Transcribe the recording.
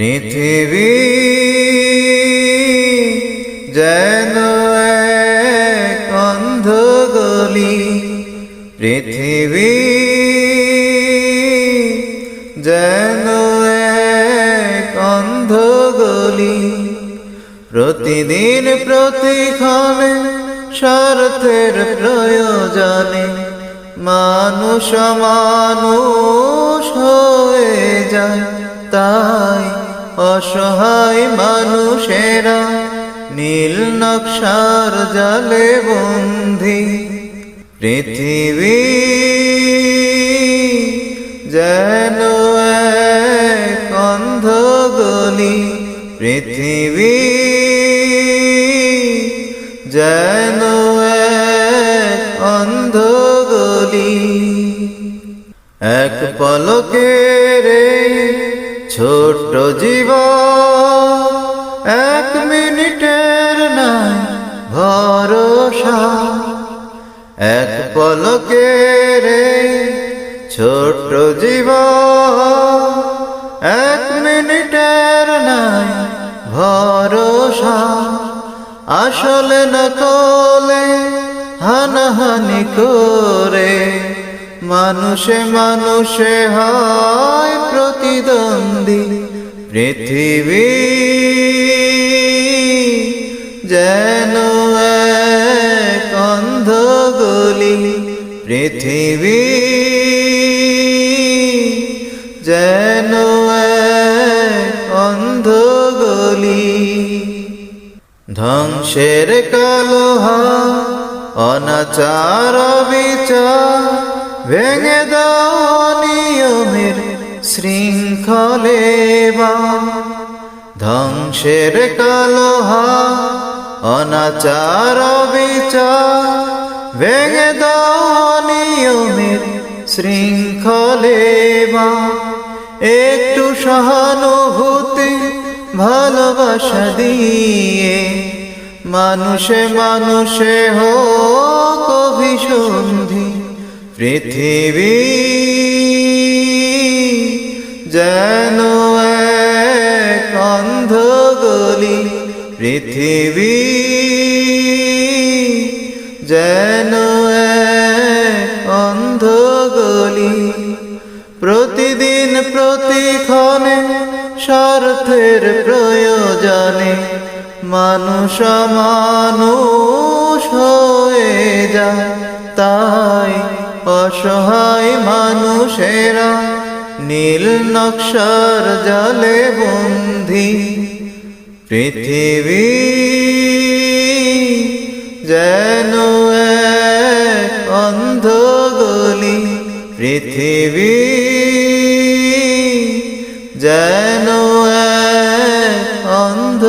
পৃথিবী যেন অন্ধ গলি পৃথিবী যেন অন্ধ গলি প্রতিদিন প্রতিক্ষণে স্বার্থের প্রয়োজনে মানুষ মানুষ হয়ে যায়, তাই অসহায় মানুষেরা নীল নকশার জালে বন্ধি পৃথিবী যেন এক অন্ধ গলি পৃথিবী যেন অন্ধ গলি এক পলকের এই ছোট্ট জীব এক মিনিটের নাই ভরসা। এক পলকের এই ছোট্ট জীব এক মিনিটের নাই ভরসা। আসলে নকলে হানাহানি করে, মানুষে মানুষে হয়। পৃথিবী যেন এক অন্ধ গলি পৃথিবী যেন এক অন্ধ গলি ধ্বংসের কালোহা অনাচার বিচার, ভেঙে দাও নিয়মের শৃঙ্খলে বা ধ্বংসের কালোহা, অনাচার বিচার ভেঙে দাও নিয়মের শৃঙ্খলে বা একটু সহানুভূতি, ভালোবাসা দিয়ে মানুষে মানুষে হোক অভিসন্ধি পৃথিবী। যেন অন্ধ গলি পৃথিবী, যেন অন্ধ গলি প্রতিদিন প্রতিক্ষণে স্বার্থের প্রয়োজনে মানুষ মানুষ হয়ে যায়, তাই অসহায় মানুষেরা নীল নকশার জালে বন্ধি পৃথিবী যেন অন্ধ গলি পৃথিবী যেন অন্ধ